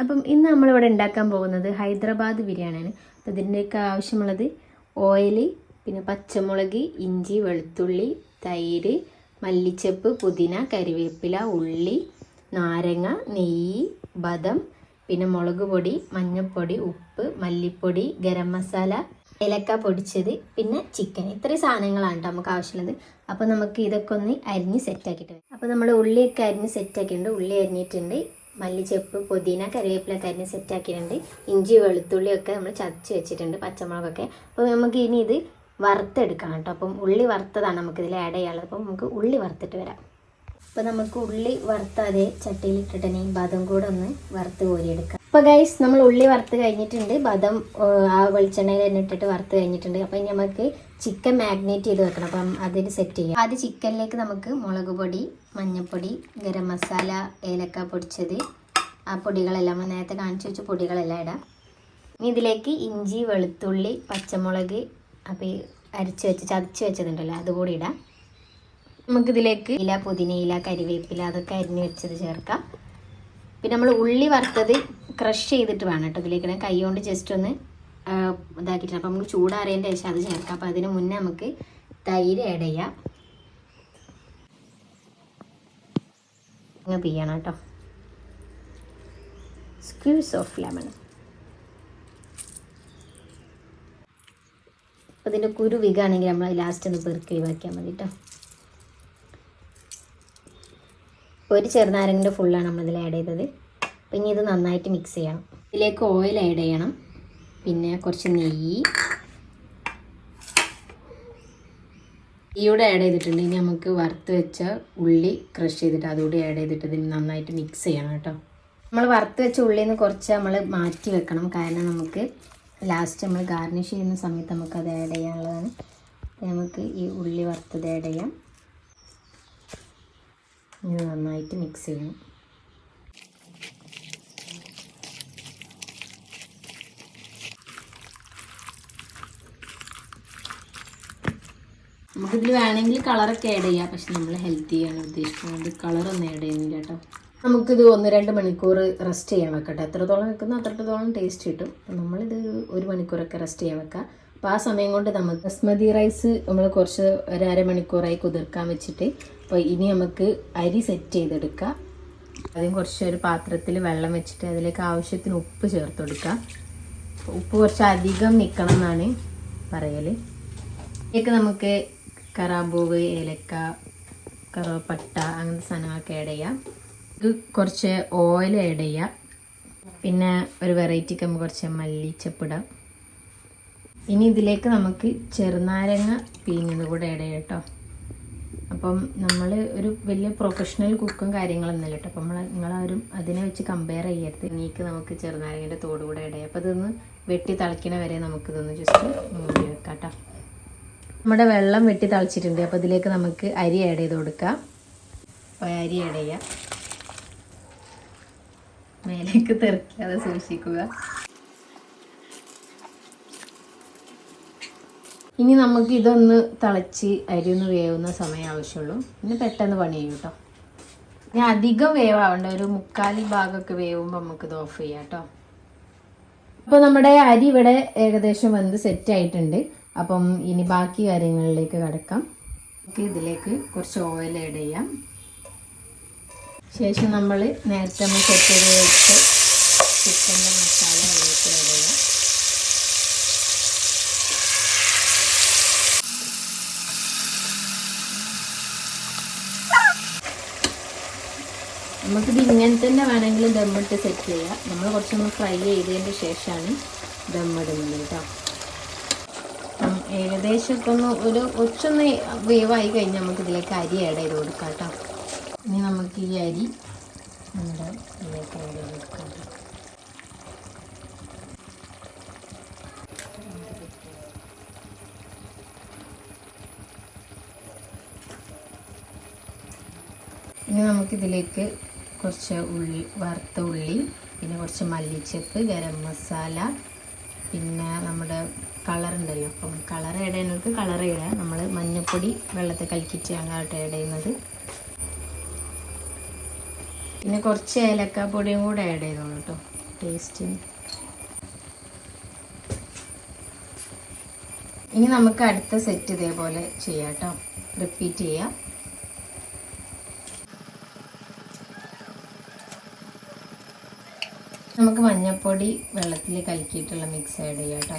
അപ്പം ഇന്ന് നമ്മളിവിടെ ഉണ്ടാക്കാൻ പോകുന്നത് ഹൈദരാബാദ് ബിരിയാണിയാണ്. അപ്പം ഇതിന്റെയൊക്കെ ആവശ്യമുള്ളത് ഓയിൽ പിന്നെ പച്ചമുളക് ഇഞ്ചി വെളുത്തുള്ളി തൈര് മല്ലിച്ചപ്പ് പുതിന കരിവേപ്പില ഉള്ളി നാരങ്ങ നെയ്യ് ബദം പിന്നെ മുളക് പൊടി മഞ്ഞൾപ്പൊടി ഉപ്പ് മല്ലിപ്പൊടി ഗരം മസാല ഏലക്ക പൊടിച്ചത് പിന്നെ ചിക്കൻ. ഇത്രയും സാധനങ്ങളാണ് നമുക്ക് ആവശ്യമുള്ളത്. അപ്പോൾ നമുക്ക് ഇതൊക്കെ ഒന്ന് അരിഞ്ഞ് സെറ്റാക്കിയിട്ട് അപ്പോൾ നമ്മൾ ഉള്ളിയൊക്കെ അരിഞ്ഞ് സെറ്റാക്കിയിട്ടുണ്ട് ഉള്ളി അരിഞ്ഞിട്ടുണ്ട്. മല്ലിച്ചപ്പ് പുതിന കറിവേപ്പിലൊക്കെ അരിഞ്ഞ് സെറ്റാക്കിയിട്ടുണ്ട്. ഇഞ്ചി വെളുത്തുള്ളിയൊക്കെ നമ്മൾ ചതച്ച് വെച്ചിട്ടുണ്ട് പച്ചമുളകൊക്കെ. അപ്പോൾ നമുക്ക് ഇനി ഇത് വറുത്തെടുക്കണം കേട്ടോ. അപ്പം ഉള്ളി വറുത്തതാണ് നമുക്കിതിൽ ആഡ് ചെയ്യാനുള്ളത്. അപ്പം നമുക്ക് ഉള്ളി വറുത്തിട്ട് വരാം. അപ്പോൾ നമുക്ക് ഉള്ളി വറുത്താതെ ചട്ടിയിൽ ബദം കൂടെ ഒന്ന് വറുത്ത് കോരിയെടുക്കാം. അപ്പോൾ ഗൈസ് നമ്മൾ ഉള്ളി വറുത്ത് കഴിഞ്ഞിട്ടുണ്ട്. ബദം ആ വെളിച്ചെണ്ണയിൽ തന്നെ ഇട്ടിട്ട് വറുത്ത് കഴിഞ്ഞിട്ടുണ്ട്. അപ്പോൾ ഇനി നമുക്ക് ചിക്കൻ മാഗ്നേറ്റ് ചെയ്ത് വെക്കണം. അപ്പം അതിന് സെറ്റ് ചെയ്യാം. ആദ്യം ചിക്കനിലേക്ക് നമുക്ക് മുളക് പൊടി മഞ്ഞൾപ്പൊടി ഗരം മസാല ഏലക്ക പൊടിച്ചത്. ആ പൊടികളെല്ലാം നേരത്തെ കാണിച്ചു വെച്ച പൊടികളെല്ലാം ഇടാം. ഇനി ഇതിലേക്ക് ഇഞ്ചി വെളുത്തുള്ളി പച്ചമുളക് അപ്പോൾ ഈ അരച്ച് വെച്ച് ചതച്ച് വെച്ചതുണ്ടല്ലോ അതുകൂടി ഇടാം. നമുക്കിതിലേക്ക് ഇല പുതിനയില കരിവേപ്പില അതൊക്കെ അരിഞ്ഞ് വെച്ചത് ചേർക്കാം. പിന്നെ നമ്മൾ ഉള്ളി വറുത്തത് ക്രഷ് ചെയ്തിട്ട് വേണം കേട്ടോ ഇതിലേക്ക് കൈ കൊണ്ട് ജസ്റ്റ് ഒന്ന് ആ, ഇതാക്കിയിട്ട് അപ്പം നമുക്ക് ചൂടാറിയതിന്റെ ശേഷം അത് ചേർക്കാം. അപ്പം അതിന് മുന്നേ നമുക്ക് തൈര് ആഡ് ചെയ്യാം. അങ്ങ് പിയ്യണം കേട്ടോ. സ്ക്യൂസ് ഓഫ് ലെമൺ അപ്പോൾ ഇതിന്റെ കുരു വികാണെങ്കിൽ നമ്മൾ ലാസ്റ്റ് ഒന്ന് പെറുക്കി ഒഴിവാക്കിയാൽ മതി കേട്ടോ. ഒരു ചെറുനാരങ്ങിന്റെ ഫുള്ളാണ് നമ്മളിതിൽ ആഡ് ചെയ്തത്. അപ്പം ഇനി ഇത് നന്നായിട്ട് മിക്സ് ചെയ്യണം. ഇതിലേക്ക് ഓയിൽ ആഡ് ചെയ്യണം. പിന്നെ കുറച്ച് നെയ്യ്. നെയ്യൂടെ ആഡ് ചെയ്തിട്ടുണ്ട്. ഇനി നമുക്ക് വറുത്ത് വെച്ച ഉള്ളി ക്രഷ് ചെയ്തിട്ട് അതുകൂടി ആഡ് ചെയ്തിട്ട് ഇതിന് നന്നായിട്ട് മിക്സ് ചെയ്യണം കേട്ടോ. നമ്മൾ വറുത്ത് വെച്ച ഉള്ളിൽ നിന്ന് കുറച്ച് നമ്മൾ മാറ്റി വെക്കണം. കാരണം നമുക്ക് ലാസ്റ്റ് നമ്മൾ ഗാർണിഷ് ചെയ്യുന്ന സമയത്ത് നമുക്ക് അത് ആഡ് ചെയ്യാനുള്ളതാണ്. നമുക്ക് ഈ ഉള്ളി വറുത്തത് ആഡ് ചെയ്യാം. ഇത് നന്നായിട്ട് മിക്സ് ചെയ്യണം. നമുക്കിതിൽ വേണമെങ്കിൽ കളറൊക്കെ ആഡ് ചെയ്യാം. പക്ഷെ നമ്മൾ ഹെൽത്തി ആണ് ഉദ്ദേശിക്കുന്നത് കളറൊന്നും ആഡ് ചെയ്യുന്നില്ല കേട്ടോ. നമുക്കിത് ഒന്ന് രണ്ട് മണിക്കൂർ റെസ്റ്റ് ചെയ്യാൻ വെക്കട്ടെ. എത്രത്തോളം വെക്കുന്നോ അത്രത്തോളം ടേസ്റ്റ് കിട്ടും. നമ്മളിത് ഒരു മണിക്കൂറൊക്കെ റെസ്റ്റ് ചെയ്യാൻ വെക്കാം. അപ്പോൾ ആ സമയം കൊണ്ട് നമുക്ക് ബസ്മതി റൈസ് നമ്മൾ കുറച്ച് ഒരു അരമണിക്കൂറായി കുതിർക്കാൻ വെച്ചിട്ട് അപ്പോൾ ഇനി നമുക്ക് അരി സെറ്റ് ചെയ്തെടുക്കാം. ആദ്യം കുറച്ച് ഒരു പാത്രത്തിൽ വെള്ളം വെച്ചിട്ട് അതിലേക്ക് ആവശ്യത്തിന് ഉപ്പ് ചേർത്ത് കൊടുക്കുക ഉപ്പ് കുറച്ച് അധികം നിൽക്കണം എന്നാണ് പറയൽ ഇതിലേക്ക് നമുക്ക് കറാമ്പൂവ് ഏലക്ക കറുവപ്പട്ട അങ്ങനത്തെ സാധനങ്ങളൊക്കെ ആഡ് ചെയ്യാം. ഇത് കുറച്ച് ഓയിൽ ആഡ് ചെയ്യാം. പിന്നെ ഒരു വെറൈറ്റിക്ക് നമുക്ക് കുറച്ച് മല്ലിച്ചപ്പിടാം ഇനി ഇതിലേക്ക് നമുക്ക് ചെറുനാരങ്ങ പിഴിഞ്ഞത് കൂടെ ആഡ് ചെയ്യാം കേട്ടോ അപ്പം നമ്മൾ ഒരു വലിയ പ്രൊഫഷണൽ കുക്കും കാര്യങ്ങളൊന്നുമില്ല കേട്ടോ അപ്പം നമ്മൾ നിങ്ങളാരും അതിനെ വെച്ച് കമ്പയർ ചെയ്യരുത്. ഇനിക്ക് നമുക്ക് ചെറുനാരങ്ങന്റെ തോട് കൂടെ ഇടയാം അപ്പോൾ ഇതൊന്ന് വെട്ടി തിളയ്ക്കണ വരെ നമുക്കിതൊന്ന് ജസ്റ്റ് മൂടി വെക്കാം കേട്ടോ നമ്മുടെ വെള്ളം വെട്ടി തളിച്ചിട്ടുണ്ട്. അപ്പോൾ ഇതിലേക്ക് നമുക്ക് അരി ആഡ് ചെയ്ത് കൊടുക്കാം. അപ്പോൾ അരി ആഡ് ചെയ്യാം. മേലേക്ക് തെറിക്കാതെ സൂക്ഷിക്കുക. ഇനി നമുക്ക് ഇതൊന്ന് തിളച്ച് അരി ഒന്ന് വേവുന്ന സമയം ആവശ്യമുള്ളൂ. ഇനി പെട്ടെന്ന് പണി ചെയ്യും കേട്ടോ ഇനി അധികം വേവാവണ്ട. ഒരു മുക്കാൽ ഭാഗമൊക്കെ വേവുമ്പോൾ നമുക്ക് ഇത് ഓഫ് ചെയ്യാം കേട്ടോ അപ്പോൾ നമ്മുടെ അരി ഇവിടെ ഏകദേശം വന്ന് സെറ്റ് ആയിട്ടുണ്ട്. അപ്പം ഇനി ബാക്കി കാര്യങ്ങളിലേക്ക് കടക്കാം. ഇതിലേക്ക് കുറച്ച് ഓയിൽ ആഡ് ചെയ്യാം. ശേഷം നമ്മൾ നേരത്തെ നമ്മൾ സെറ്റ് ചെയ്ത് വെച്ച് ചിക്കന്റെ മസാല അതിലേക്ക് ആഡ് ചെയ്യാം. നമുക്കിത് ഇങ്ങനെ തന്നെ വേണമെങ്കിൽ ദമ്മിട്ട് സെറ്റ് ചെയ്യാം. നമ്മൾ കുറച്ചൊന്ന് ഫ്രൈ ചെയ്തതിന് ശേഷമാണ് ദമ്മിടുന്നത് കേട്ടോ. ഏകദേശം ഇപ്പം ഒരു ഒച്ചൊന്ന് വേവായി കഴിഞ്ഞാൽ നമുക്ക് ഇതിലേക്ക് അരി ആഡ് ചെയ്ത് കൊടുക്കാം കേട്ടോ ഇനി നമുക്ക് ഈ അരി ഇതിലേക്ക് ആഡ് ചെയ്ത് കൊടുക്കാം. ഇനി നമുക്കിതിലേക്ക് കുറച്ച് ഉള്ളി വറുത്ത ഉള്ളി പിന്നെ കുറച്ച് മല്ലിച്ചപ്പ് ഗരം മസാല പിന്നെ നമ്മുടെ കളർ ഉണ്ടല്ലോ. അപ്പം കളർ ഇടയുന്നവർക്ക് കളർ ഇടാം. നമ്മൾ മഞ്ഞൾപ്പൊടി വെള്ളത്തിൽ കലക്കിച്ചാണ് കേട്ടോ ആഡ് ചെയ്യുന്നത്. പിന്നെ കുറച്ച് ഏലക്കാപ്പൊടിയും കൂടെ ആഡ് ചെയ്തോളൂ കേട്ടോ ടേസ്റ്റിന് ഇനി നമുക്ക് അടുത്ത സെറ്റ് ഇതേപോലെ ചെയ്യാം കേട്ടോ റിപ്പീറ്റ് ചെയ്യാം. നമുക്ക് മഞ്ഞൾപ്പൊടി വെള്ളത്തിൽ കലക്കിയിട്ടുള്ള മിക്സ് ആഡ് ചെയ്യാം കേട്ടോ.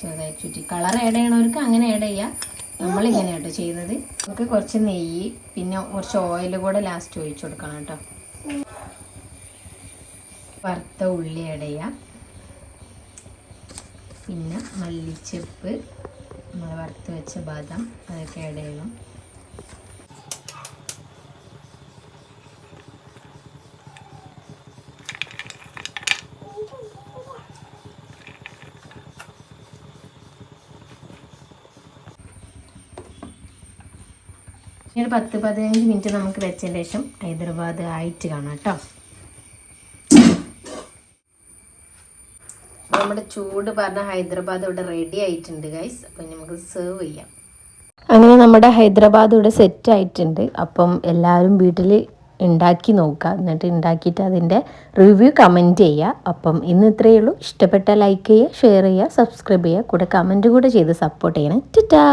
ചെറുതായി ചുറ്റി. കളർ ആഡ് ചെയ്യണവർക്ക് അങ്ങനെ ആഡ് ചെയ്യാം. നമ്മളിങ്ങനെ കേട്ടോ ചെയ്യുന്നത്. നമുക്ക് കുറച്ച് നെയ്യ് പിന്നെ കുറച്ച് ഓയിൽ കൂടെ ലാസ്റ്റ് ഒഴിച്ചു കൊടുക്കണം കേട്ടോ. വറുത്ത ഉള്ളി ആഡ് ചെയ്യാം. പിന്നെ മല്ലിച്ചെപ്പ് നമ്മൾ വറുത്ത് വെച്ച ബാദം അതൊക്കെ ആഡ് ചെയ്യണം. ഒരു പത്ത് പതിനഞ്ച് മിനിറ്റ് നമുക്ക് വെച്ചതിന് ശേഷം ഹൈദരാബാദ് ആയിട്ട് കാണാം കേട്ടോ. നമ്മുടെ ചൂട് പറഞ്ഞ ഹൈദരാബാദ് ഇവിടെ റെഡി ആയിട്ടുണ്ട് ഗൈസ് അപ്പം നമുക്ക് സെർവ് ചെയ്യാം. അങ്ങനെ നമ്മുടെ ഹൈദരാബാദ് ഇവിടെ സെറ്റ് ആയിട്ടുണ്ട്. അപ്പം എല്ലാവരും വീട്ടിൽ ഉണ്ടാക്കി നോക്കുക. എന്നിട്ട് ഉണ്ടാക്കിയിട്ട് അതിന്റെ റിവ്യൂ കമന്റ് ചെയ്യുക. അപ്പം ഇന്ന് ഇത്രയേ ഉള്ളൂ. ഇഷ്ടപ്പെട്ട ലൈക്ക് ചെയ്യുക ഷെയർ ചെയ്യുക സബ്സ്ക്രൈബ് ചെയ്യുക. കൂടെ കമന്റ് കൂടെ ചെയ്ത് സപ്പോർട്ട് ചെയ്യണം. ടാ